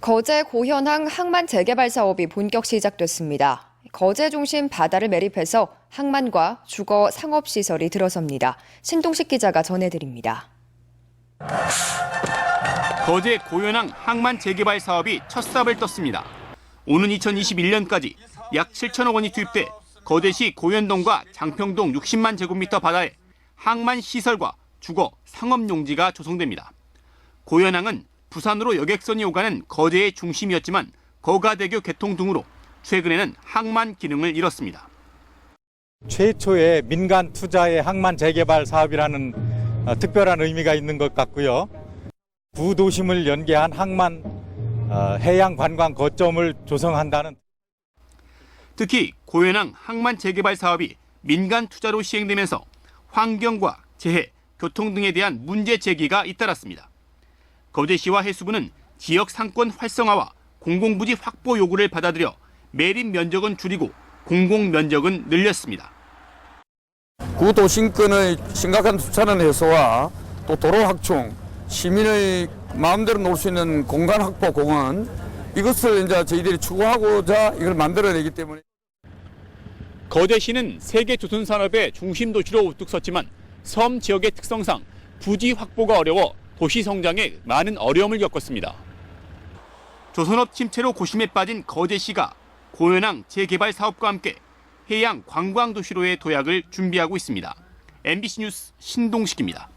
거제 고현항 항만 재개발 사업이 본격 시작됐습니다. 거제 중심 바다를 매립해서 항만과 주거 상업 시설이 들어섭니다. 신동식 기자가 전해드립니다. 거제 고현항 항만 재개발 사업이 첫 삽을 떴습니다. 오는 2021년까지 약 7천억 원이 투입돼 거제시 고현동과 장평동 60만 제곱미터 바다에 항만 시설과 주거, 상업 용지가 조성됩니다. 고현항은 부산으로 여객선이 오가는 거제의 중심이었지만 거가대교 개통 등으로 최근에는 항만 기능을 잃었습니다. 최초의 민간 투자의 항만 재개발 사업이라는 어, 특별한 의미가 있는 것 같고요. 구도심을 연계한 항만 어, 해양 관광 거점을 조성한다는 특히 고현항 항만 재개발 사업이 민간 투자로 시행되면서 환경과 재해, 교통 등에 대한 문제 제기가 잇따랐습니다. 거제시와 해수부는 지역 상권 활성화와 공공부지 확보 요구를 받아들여 매립 면적은 줄이고 공공 면적은 늘렸습니다. 구도심권의 심각한 수차는 해소와 또 도로 확충, 시민의 마음대로 놀 수 있는 공간 확보 공원 이것을 이제 저희들이 추구하고자 이걸 만들어내기 때문에 거제시는 세계 조선 산업의 중심 도시로 우뚝 섰지만 섬 지역의 특성상 부지 확보가 어려워 도시 성장에 많은 어려움을 겪었습니다. 조선업 침체로 고심에 빠진 거제시가 고현항 재개발 사업과 함께 해양 관광 도시로의 도약을 준비하고 있습니다. MBC 뉴스 신동식입니다.